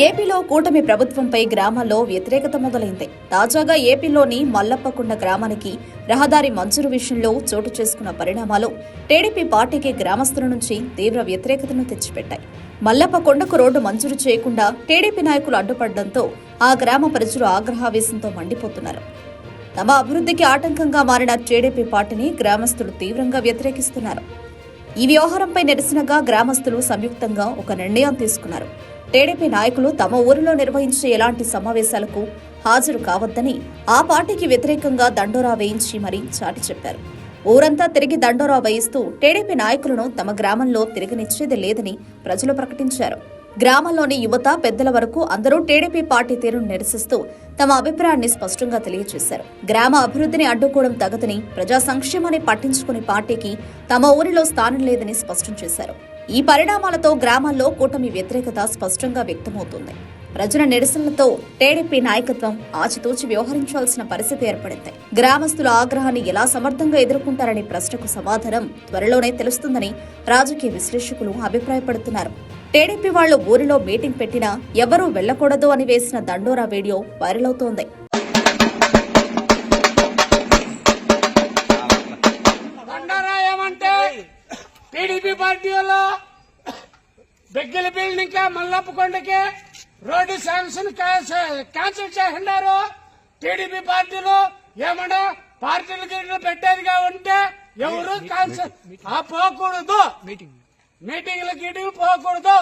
ఏపీలో కూటమి ప్రభుత్వంపై గ్రామాల్లో వ్యతిరేకత మొదలైంది. తాజాగా ఏపీలోని మల్లప్పకొండ గ్రామానికి రహదారి మంజూరు విషయంలో చోటు చేసుకున్న పరిణామాలు టీడీపీ పార్టీకి గ్రామస్తుల నుంచి తీవ్ర వ్యతిరేకతను తెచ్చిపెట్టాయి. మల్లప్పకొండకు రోడ్డు మంజూరు చేయకుండా టీడీపీ నాయకులు అడ్డుపడడంతో ఆ గ్రామ ప్రజలు ఆగ్రహావేశంతో మండిపోతున్నారు. తమ అభివృద్ధికి ఆటంకంగా మారిన టీడీపీ పార్టీని గ్రామస్తులు తీవ్రంగా వ్యతిరేకిస్తున్నారు. ఈ వ్యవహారంపై నిరసనగా గ్రామస్తులు సంయుక్తంగా ఒక నిర్ణయం తీసుకున్నారు. టీడీపీ నాయకులు తమ ఊరిలో నిర్వహించే ఎలాంటి సమావేశాలకు హాజరు కావద్దని ఆ పార్టీకి వ్యతిరేకంగా దండోరా వేయించి మరీ చాటి చెప్పారు. ఊరంతా తిరిగి దండోరా వేయిస్తూ టీడీపీ నాయకులను తమ గ్రామంలో తిరగనిచ్చేది లేదని ప్రజలు ప్రకటించారు. గ్రామంలోని యువత పెద్దల వరకు అందరూ టీడీపీ పార్టీ తీరును నిరసిస్తూ తమ అభిప్రాయాన్ని స్పష్టంగా తెలియజేశారు. గ్రామ అభివృద్ధిని అడ్డుకోవడం తగదని ప్రజా సంక్షేమాన్ని పట్టించుకునే పార్టీకి తమ ఊరిలో స్థానం లేదని స్పష్టం చేశారు. ఈ పరిణామాలతో గ్రామాల్లో కూటమి వ్యతిరేకత స్పష్టంగా వ్యక్తమవుతుంది. ప్రజల నిరసనలతో టీడీపీ నాయకత్వం ఆచితూచి వ్యవహరించాల్సిన పరిస్థితి ఏర్పడింది. గ్రామస్తుల ఆగ్రహాన్ని ఎలా సమర్థంగా ఎదుర్కొంటారనే ప్రశ్నకు సమాధానం త్వరలోనే తెలుస్తుందని రాజకీయ విశ్లేషకులు అభిప్రాయపడుతున్నారు. టీడీపీ వాళ్ళు ఊరిలో మీటింగ్ పెట్టినా ఎవరూ వెళ్ళకూడదు అని వేసిన దండోరా వీడియో వైరల్ అవుతోంది. టీడీపీ పార్టీ వాళ్ళు బెగ్గిలి బిల్డింగ్ మల్లప్పకొండకి రోడ్డు శాంక్షన్ క్యాన్సిల్ చేసినారు టీడీపీ పార్టీలు ఏమన్నా పార్టీలు గిట్లు పెట్టేదిగా ఉంటే ఎవరు క్యాన్సిల్ పోకూడదు. మీటింగ్లు గీటింగ్లు పోకూడదు.